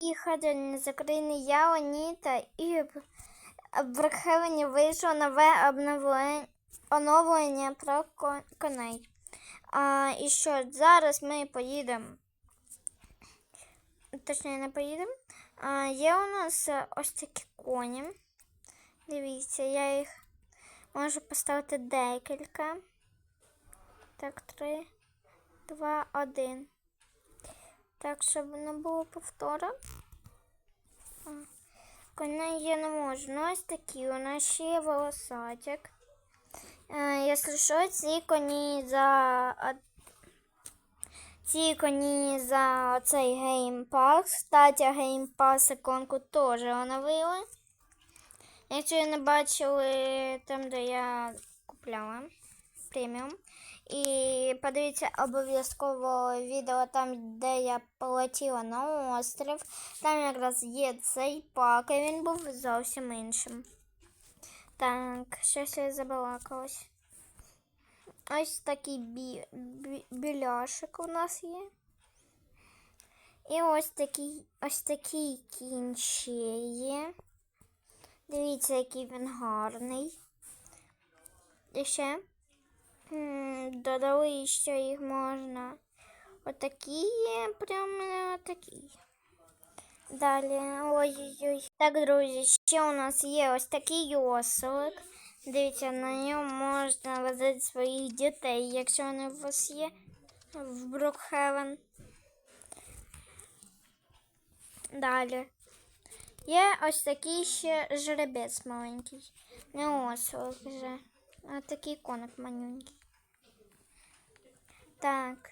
І ходить незакрийний я, Оніта, і в- в вийшло нове обновлення, оновлення про коней. А, і що, зараз ми поїдемо. Точніше, не поїдемо. А, є у нас ось такі коні. Дивіться, я їх можу поставити декілька. Так, три, два, один. Так, щоб не було повтора. А, Коней я не можу. Ну, ось такі. У нас ще є волосатик. Е, Якщо що, ці коні за ці коні за цей геймпас. Кстати, геймпас іконку теж оновили. Якщо не бачили там, де я купляла преміум. І подивіться обов'язково відео там, де я полетіла на острів. Там якраз є цей пак, і він був зовсім іншим. Так, щось я забалакалась. Ось такий бі, бі, біляшик у нас є. І ось такий, ось такий кінь ще є. Дивіться, який він гарний. І ще додали, що їх можна. Отакі є, прямо такі. Далі, ой-ой-ой. Так, друзі, ще у нас є ось такий оселик. Дивіться, на ньому можна возити своїх дітей, якщо вони у вас є в Брукхевен. Далі. Є ось такий ще жеребець маленький. Не оселик вже, а такий коник манюнький. Так,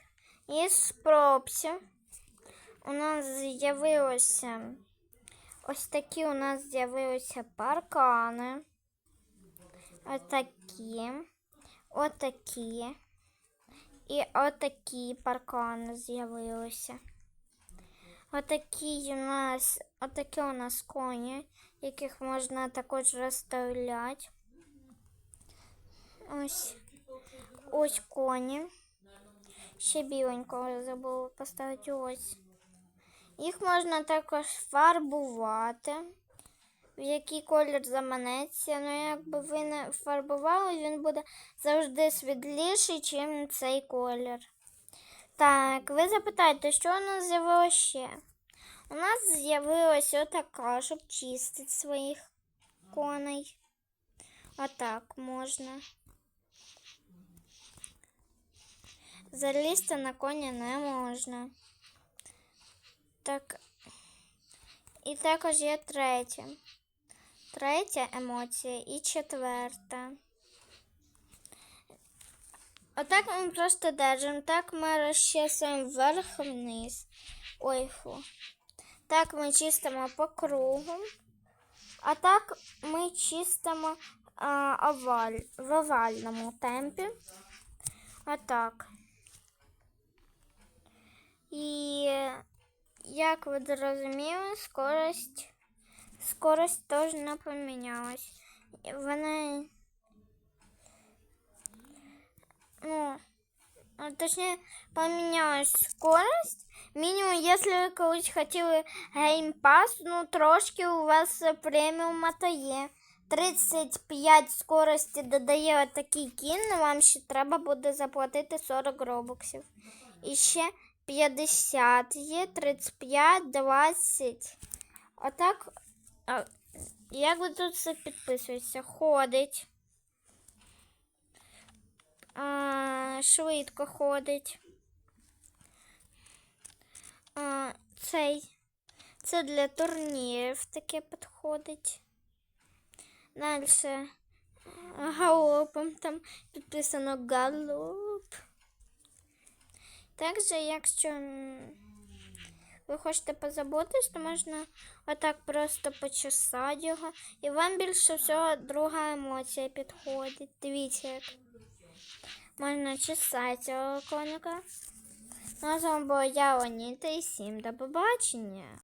із пропсів у нас з'явилося ось такі у нас з'явилися паркани. Отакі, отакі. І отакі паркани з'явилися. Отакі у нас, отакі у нас коні, яких можна також розставляти. Ось, ось коні. Ще біленького забула поставити ось. Їх можна також фарбувати, в який колір заманеться. Ну, якби ви не фарбували, він буде завжди світліший, ніж цей колір. Так, ви запитаєте, що у нас з'явилося ще? У нас з'явилася отака, щоб чистити своїх коней. Отак можна. Залізти на коня не можна. Так. І також є третя. Третя емоція і четверта. Отак ми просто держимо. Так ми розчесуємо вверх-вниз. Ой, фу. Так ми чистимо по кругу. А так ми чистимо а, оваль, в овальному темпі. Отак. І як ви зрозуміли, скорость, скорость теж не помінялась. Вона, ну, а точніше, помінялась скорость. Мінімум, якщо ви колись хотіли геймпас, ну трошки у вас преміума то є. 35 скорості додає отакий кін, вам ще треба буде заплатити 40 робоксів. І ще 50 є, 35, 20. Отак, а, як ви тут все підписується? Ходить. А, швидко ходить. А, цей. Це для турнірів таке підходить. Далі галопом там підписано галоп. Також, якщо ви хочете позаботись, то можна отак просто почесати його. І вам більше всього друга емоція підходить. Дивіться, як можна чесати цього коника. Ну, з вами була я, Оніта, і всім до побачення.